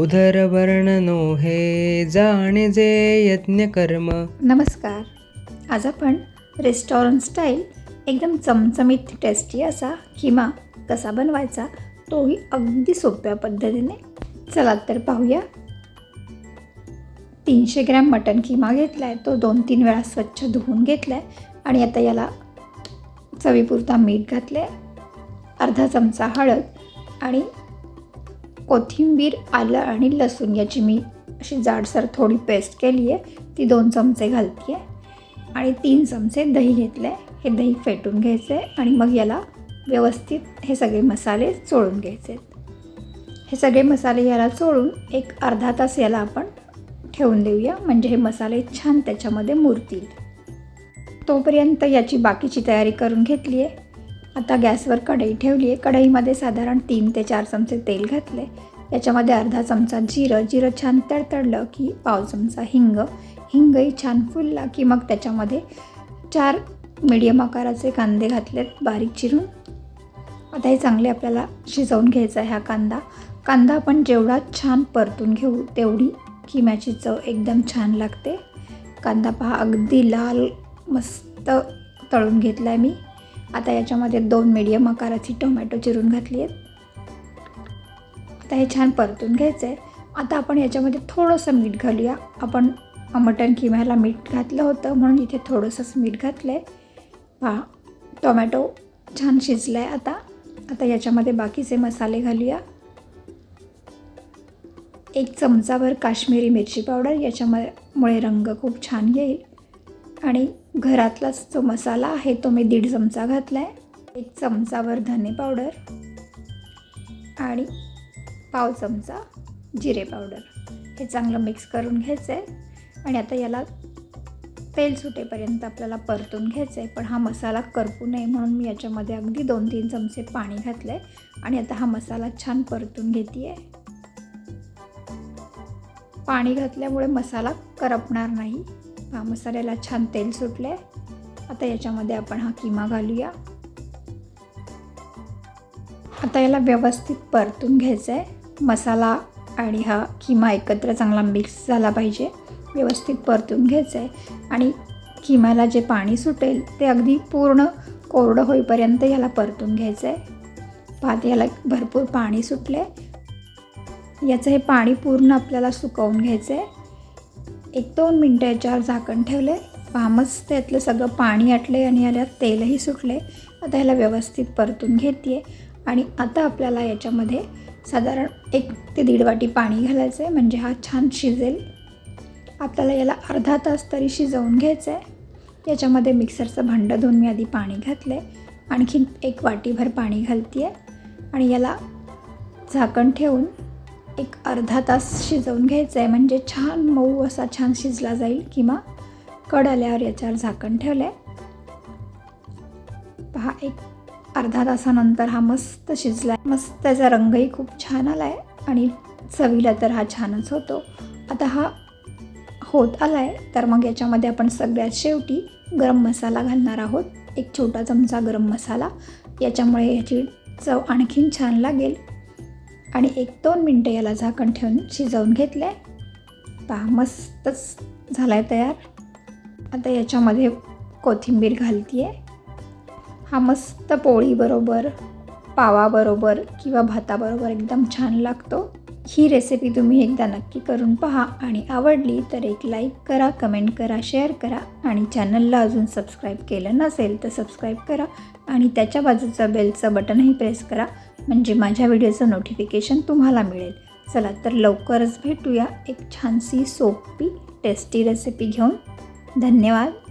उदरवर्णनो हे जाणे जे यज्ञकर्म नमस्कार. आज आपण रेस्टॉरंट स्टाईल एकदम चमचमीत टेस्टी असा किमा कसा बनवायचा तोही अगदी सोप्या पद्धतीने. चला तर पाहूया. तीनशे ग्रॅम मटन किमा घेतला आहे तो दोन तीन वेळा स्वच्छ धुवून घेतला आहे आणि आता याला चवीपुरता मीठ घातले अर्धा चमचा हळद आणि कोथिंबीर आलं आणि लसूण याची मी अशी जाडसर थोडी पेस्ट केली आहे. ती दोन चमचे घालते आहे आणि तीन चमचे दही घेतलं आहे हे दही फेटून घ्यायचे आणि मग याला व्यवस्थित हे सगळे मसाले चोळून घ्यायचे हे सगळे मसाले याला चोळून एक अर्धा तास याला आपण ठेवून देऊया. म्हणजे हे मसाले छान त्याच्यामध्ये मुरतील. तोपर्यंत याची बाकीची तयारी करून घेतली आहे. आता गॅसवर कढई ठेवली आहे. कढईमध्ये साधारण तीन ते चार चमचे तेल घातले याच्यामध्ये अर्धा चमचा जिरं जिरं छान तडतडलं की पाव चमचा हिंग. हिंगही छान फुलला की मग त्याच्यामध्ये चार मीडियम आकाराचे कांदे घातलेत बारीक चिरून. आता हे चांगले आपल्याला शिजवून घ्यायचा आहे हा कांदा. कांदा आपण जेवढा छान परतून घेऊ तेवढी किम्याची चव एकदम छान लागते. कांदा पहा अगदी लाल मस्त तळून घेतला आहे मी. आता याच्यामध्ये दोन मीडियम आकाराची टोमॅटो चिरून घातली आहेत. आता हे छान परतून घ्यायचं आहे. आता आपण याच्यामध्ये थोडंसं मीठ घालूया. आपण मटण किम्याला मीठ घातलं होतं म्हणून इथे थोडंसंच मीठ घातलं आहे पहा टोमॅटो छान शिजला आहे आता. आता याच्यामध्ये बाकीचे मसाले घालूया. एक चमचाभर काश्मीरी मिरची पावडर याच्यामध्ये मुळे रंग खूप छान येईल. आणि घरातलाच जो मसाला आहे तो मी दीड चमचा घातला आहे एक चमचाभर धने पावडर. आणि पाव चमचा जिरे पावडर. हे चांगलं मिक्स करून घ्यायचं आहे आणि आता याला तेल सुटेपर्यंत आपल्याला परतून घ्यायचं आहे पण हा मसाला करपू नये म्हणून मी याच्यामध्ये अगदी दोन तीन चमचे पाणी घातलं आहे आणि आता हा मसाला छान परतून घेते आहे पाणी घातल्यामुळे मसाला करपणार नाही. हा मसाल्याला छान तेल सुटलं आहे आता याच्यामध्ये आपण हा किमा घालूया. आता याला व्यवस्थित परतून घ्यायचं आहे मसाला आणि हा किमा एकत्र चांगला मिक्स झाला पाहिजे. व्यवस्थित परतून घ्यायचं आहे आणि किमाला जे पाणी सुटेल ते अगदी पूर्ण कोरडं होईपर्यंत याला परतून घ्यायचं आहे पात याला भरपूर पाणी सुटलं आहे याचं हे पाणी पूर्ण आपल्याला सुकवून घ्यायचं आहे एक दोन मिनटं याच्यावर झाकण ठेवले पामच त्यातलं सगळं पाणी आटले आणि याला तेलही सुटले आता ह्याला व्यवस्थित परतून घेते आणि आता आपल्याला याच्यामध्ये साधारण एक ते दीड वाटी पाणी घालायचं आहे म्हणजे हा छान शिजेल. आपल्याला याला अर्धा तास तरी शिजवून घ्यायचं आहे याच्यामध्ये मिक्सरचं भांडं धुवून मी आधी पाणी घातलं आहे आणखीन एक वाटीभर पाणी घालते आहे आणि याला झाकण ठेवून एक अर्धा तास शिजवून घ्यायचं आहे म्हणजे छान मऊ असा छान शिजला जाईल किंवा कड आल्यावर याच्यावर झाकण ठेवलं आहे पहा एक अर्धा तासानंतर हा मस्त शिजला आहे मस्त त्याचा रंगही खूप छान आला आहे आणि चवीला तर हा छानच होतो. आता हा होत आला आहे तर मग याच्यामध्ये आपण सगळ्यात शेवटी गरम मसाला घालणार आहोत. एक छोटा चमचा गरम मसाला. याच्यामुळे याची चव आणखीन छान लागेल. आणि एक दोन मिनटं याला झाकण ठेवून शिजवून घेतलं आहे पहा मस्तच झाला आहे तयार. आता याच्यामध्ये कोथिंबीर घालते आहे हा मस्त पोळीबरोबर पावाबरोबर किंवा भाताबरोबर एकदम छान लागतो. ही रेसिपी तुम्ही एकदा नक्की करून पहा आणि आवडली तर एक लाईक करा कमेंट करा शेअर करा आणि चॅनलला अजून सबस्क्राईब केलं नसेल तर सबस्क्राईब करा आणि त्याच्या बाजूचं बेलचं बटनही प्रेस करा म्हणजे माझ्या व्हिडिओचं नोटिफिकेशन तुम्हाला मिळेल. चला तर लवकरच भेटूया एक छानशी सोपी टेस्टी रेसिपी घेऊन. धन्यवाद.